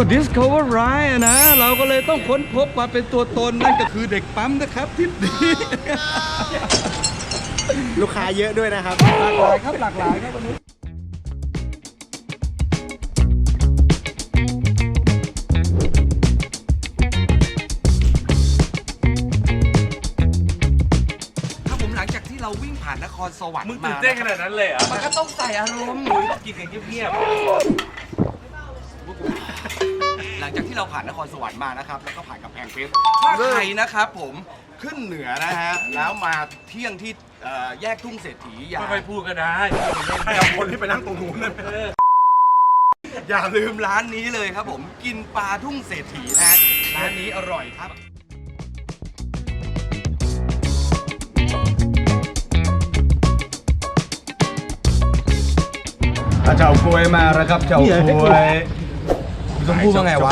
ก็ discover right อะนะ เราก็เลยต้องค้นพบมาเป็นตัวตนนั่นก็คือเด็กปั๊มนะครับทริปนี้ลูกค้าเยอะด้วยนะครับ หลากหลายครับหลากหลายครับวันนี้ ถ้าผมหลังจากที่เราวิ่งผ่านนครสวรรค์มึงมาตื่นเต้นขนาดนั้นเลยเหรอะมันก็ต้องใส่อารมณ์กินกันเงียบห ลังจากที่เราผ่านนครสวรรค์มานะครับแล้วก็ผ่านกำแพงเพชรถ้าใครนะครับผมขึ้นเหนือนะฮะแล้วมาเที่ยงที่เอ่อแยกทุ่งเศรษฐีอย่า ไม่ค่อยพูดก็ได้ให้เอาคนที่ไปนั่งตรงนู้นนะอย่าลืมร้านนี้เลยครับผมกินปลาทุ่งเศรษฐีนะฮะร้านนี้อร่อยครับเฉาก้วยมาแล้วครับเฉาก้วย ต้องพูดว่าไงวะ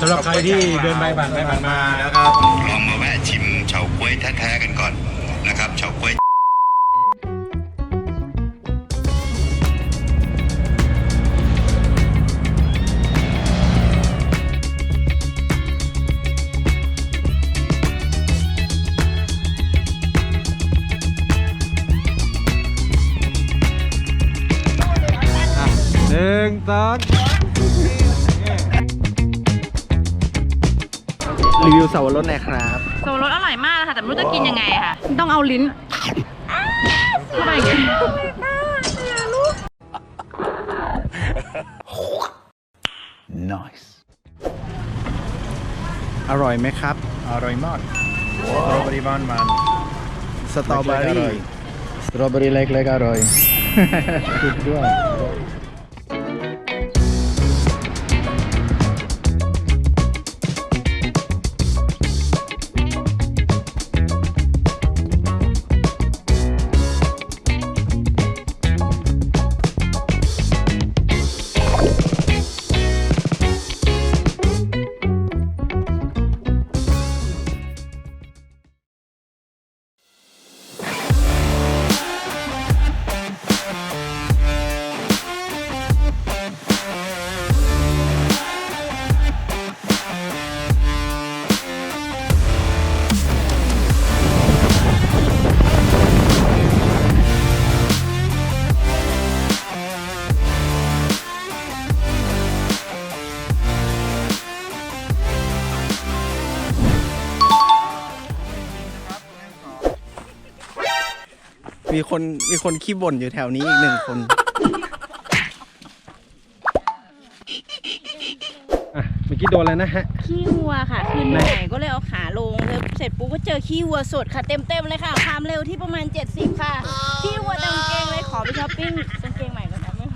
สำหรับใครที่เดินไปผ่านไปผ่านมานะครับ ลองมาแวะชิมเฉาก๊วยแท้ๆกันก่อนนะครับเฉาก๊วย หนึ่งสอง รีวิวสาวรสหน่อยครับโซรสอร่อยมากเลยค่ะ แต่ไม่รู้จะกินยังไงค่ะ ต้องเอาลิ้นเข้าไปอย่างเงี้ยอร่อยไหมครับ อร่อยมากสตรอเบอรี่บ้านมัน สตรอเบอรี่สตรอเบอรี่เล็กๆอร่อยถูกด้วย มีคนมีคนขี้บ่นอยู่แถวนี้อีกหนึ่งคนอะเมื่อกี้โดนแล้วนะฮะ ขี้วัวค่ะ คือเหนื่อยก็เลยเอาขาลงแล้วเสร็จปุ๊บก็เจอขี้วัวสดค่ะเต็มๆเลยค่ะ ความเร็วที่ประมาณ 70 ค่ะ ขี้วัวเต็มกางเกงเลยขอไปช้อปปิ้งกางเกงใหม่ก่อนนะแม่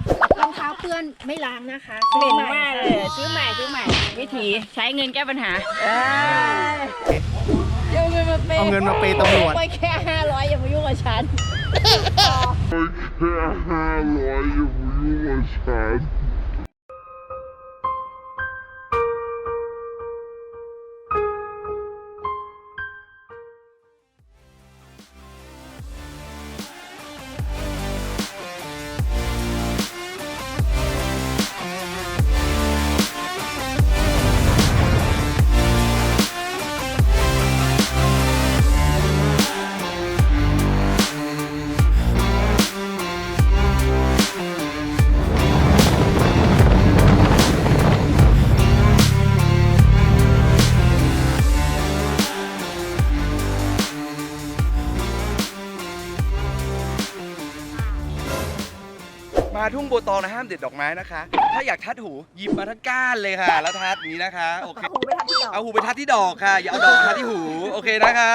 รองเท้าเปื้อนไม่ล้างนะคะเหม็นมากเลยซื้อใหม่ซื้อใหม่ วิธีใช้เงินแก้ปัญหาเอ้ยเอาเงินมาเปย์เอาเงินมาเปย์ตำรวจ ไปแค่500อย่ามายุ่งกับฉัน I can't handle it, you must. ทุ่งโบวตองนะห้ามเด็ดดอกไม้นะคะ ถ้าอยากทัดหูหยิบมาทั้งก้านเลยค่ะ แล้วทัดอย่างนี้นะคะโอเคเอาหูไปทัดที่ดอกเอาหูไปทัดที่ดอกค่ะ อย่าเอาดอกมาทัดที่หู โอเคนะคะ